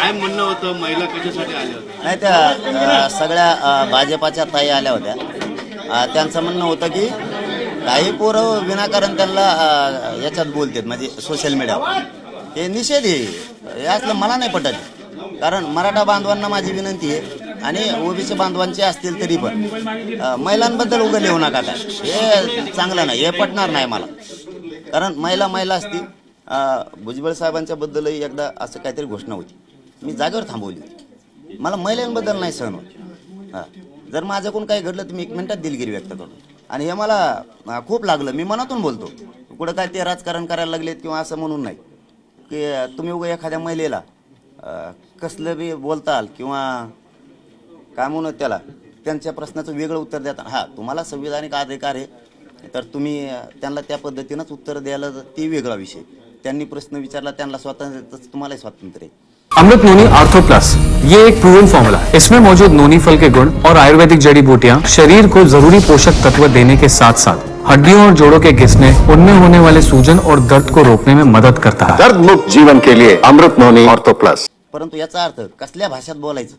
काय म्हणणं होतं? महिला कशासाठी आल्या होत्या? नाही त्या अ, सगळ्या अ, भाजपाच्या ताई आल्या होत्या. अ, त्यांचं म्हणणं होतं की काही पोरं विनाकारण त्यांना अ, याच्यात बोलतात म्हणजे सोशल मीडियावर हे निषेध आहे. हे असलं मला नाही पटत. कारण मराठा बांधवांना माझी विनंती आहे. आणि ओबीसी बांधवांचे असतील तरी पण. अ, महिलांबद्दल उघड लिहू नका काय हे चांगलं नाही. हे पटणार नाही मला. कारण महिला महिला असती अ, भुजबळ साहेबांच्या बद्दलही एकदा असं काहीतरी घोषणा होती. मी जागेवर थांबवली होती. मला महिलांबद्दल नाही सहन होत. जर माझ्याकडून काही घडलं तर मी एक मिनिटात दिलगिरी व्यक्त करतो. आणि हे मला खूप लागलं. मी मनातून बोलतो कुठं काय ते राजकारण करायला लागलेत किंवा असं म्हणून नाही. की तुम्ही उगा एखाद्या महिलेला कसलं बी बोलताल किंवा काय म्हणून त्याला त्यांच्या प्रश्नाचं वेगळं उत्तर देता. हा तुम्हाला संविधानिक अधिकार आहे. तर तुम्ही त्यांना त्या पद्धतीनंच उत्तर द्यायला ती वेगळा विषय. त्यांनी प्रश्न विचारला त्यांना स्वातंत्र्य तसं तुम्हालाही स्वातंत्र्य आहे. अमृत नोनी आर्थो प्लस ये एक प्रूवन फॉर्मूला है। इसमें मौजूद नोनी फल के गुण और आयुर्वेदिक जड़ी बूटियां शरीर को जरूरी पोषक तत्व देने के साथ साथ हड्डियों और जोड़ों के घिसने उनमें होने वाले सूजन और दर्द को रोकने में मदद करता है। दर्द मुक्त जीवन के लिए अमृत नोनी ऑर्थो प्लस परंतु याचा अर्थ कसल्या भाषेत बोलायचं?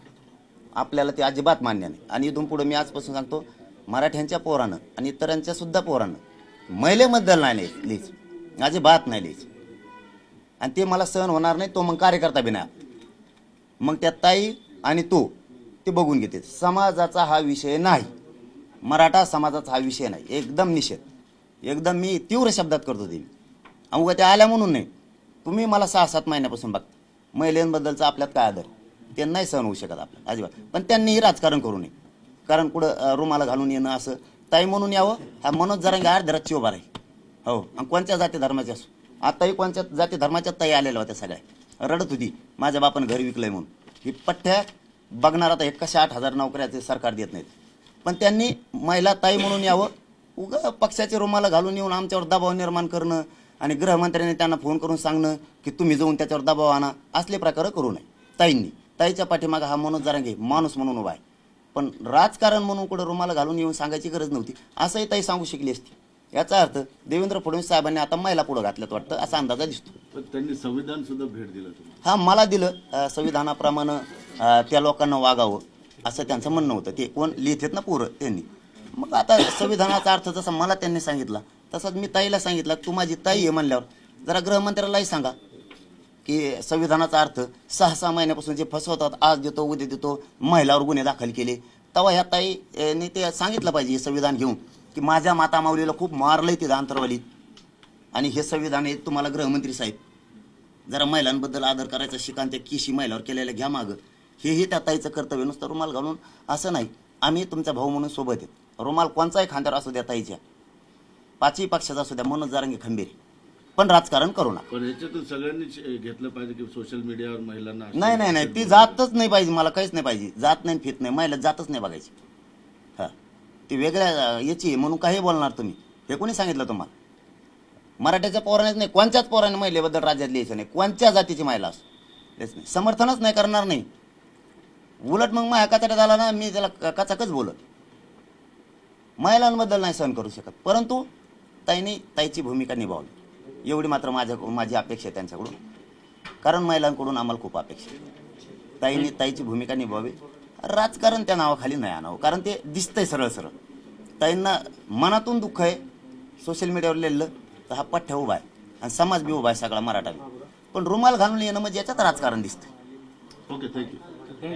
आपल्याला ते अजिबात मान्य नाही. आणि इथून पुढे मी आजपासून सांगतो मराठ्यांच्या पोरानं आणि इतरांच्या सुद्धा पोरानं महिलेबद्दल नाही लिहिच लिहिच अजिबात नाही लिहिच आणि ते मला सहन होणार नाही तो मग कार्यकर्ता बी नाही मग त्या ताई आणि तो ते बघून घेते. समाजाचा हा विषय नाही. मराठा समाजाचा हा विषय नाही. एकदम निषेध. एकदम मी तीव्र शब्दात करतो ते. अमुका त्या आल्या म्हणून नाही. तुम्ही मला सहा सात महिन्यापासून बघता. महिलांबद्दलचा आपल्यात काय आदर? ते नाही सहन होऊ शकत आपल्याला अजिबात. पण त्यांनीही राजकारण करू नये. कारण कुठं रुमाला घालून येणं असं ताई म्हणून यावं. हा मनोज जरांगे अर्ध्याची उभा राहील. हो. आणि कोणत्या जाती धर्माच्या असो? आताही कोणत्या जाती धर्माच्या ताई आलेल्या होत्या सगळ्या. रडत होती. माझ्या बापानं घर विकलंय म्हणून. ही पठ्ठ्या बघणार आता हे कशा आठ हजार नोकऱ्याचे सरकार देत नाहीत. पण त्यांनी महिला ताई म्हणून यावं. उगा पक्षाचे रुमाला घालून येऊन आमच्यावर दबाव निर्माण करणं आणि गृहमंत्र्यांनी त्यांना फोन करून सांगणं की तुम्ही जाऊन त्याच्यावर दबाव आणा. असले प्रकार करू नये. ताईंनी. ताईच्या पाठीमागं हा मनोज जरांगे माणूस म्हणून उभा आहे. पण राजकारण म्हणून कुठं रुमाला घालून येऊन सांगायची गरज नव्हती. असंही ताई सांगू शकली असती. याचा अर्थ देवेंद्र फडणवीस साहेबांनी आता महिला पुढं घातल्यात वाटतं असा अंदाजा दिसतो. त्यांनी संविधान सुद्धा भेट दिलं हा मला दिलं संविधानाप्रमाणे त्या लोकांना वागावं असं त्यांचं म्हणणं होतं. ते कोण लिहितात ना पोरं त्यांनी. मग आता संविधानाचा अर्थ जसा मला त्यांनी सांगितला तसाच मी ताईला सांगितलं तू माझी ताई आहे म्हणल्यावर जरा गृहमंत्र्यालाही सांगा की संविधानाचा अर्थ सहा सहा महिन्यापासून जे फसवतात आज देतो उद्या देतो महिलावर गुन्हे दाखल केले. तेव्हा ह्या ताईने ते सांगितलं पाहिजे संविधान घेऊन. की माझ्या माता माऊलीला खूप मारलंय ते अंतरवालीत आणि हे संविधान आहे तुम्हाला गृहमंत्री साहेब. जरा महिलांबद्दल आदर करायचा शिकान त्या किशी महिलावर केलेल्या घ्या मागं. हेही त्या ताईचं कर्तव्य नुसतं रुमाल घालून असं नाही. आम्ही तुमचा भाऊ म्हणून सोबत आहेत रुमाल कोणचाही खांद्यावर असू द्या ताईच्या. पाचही पक्षाचा असू द्या मनोज जारंगी खंबीर. पण राजकारण करू नका. पण ह्याच्यातून सगळ्यांनीच अ, घेतलं पाहिजे की सोशल मीडियावर महिलांना नाही नाही नाही. ती जातच नाही पाहिजे मला काहीच नाही पाहिजे. जात नाही फित नाही. महिला जातच नाही बघायची. ती वेगळ्या याची आहे म्हणून काही बोलणार तुम्ही. हे कोणी सांगितलं तुम्हाला? मराठ्याच्या पोरानेच नाही कोणत्याच पोराने महिलेबद्दल राज्यात लिहायचं नाही कोणत्या जातीची महिला असो. तेच नाही समर्थनच नाही करणार नाही. उलट मग माझ्या कचाट्यात आला ना मी त्याला कचाकच बोलत. महिलांबद्दल नाही सहन करू शकत. परंतु ताईने ताईची भूमिका निभावली. एवढी मात्र माझ्या माझी अपेक्षा आहे त्यांच्याकडून. कारण महिलांकडून आम्हाला खूप अपेक्षा आहे. ताईने ताईची भूमिका निभावी. राजकारण त्या नावाखाली नाही आणावं कारण ते दिसतंय सरळ सरळ. ताईंना मनातून दुःख आहे सोशल मीडियावर लिहिलं तर हा पठ्ठ्या उभा आहे. आणि समाज बी उभा आहे सगळा मराठा बी. पण रुमाल घालून येणं म्हणजे याच्यात राजकारण दिसतंय. Okay thank you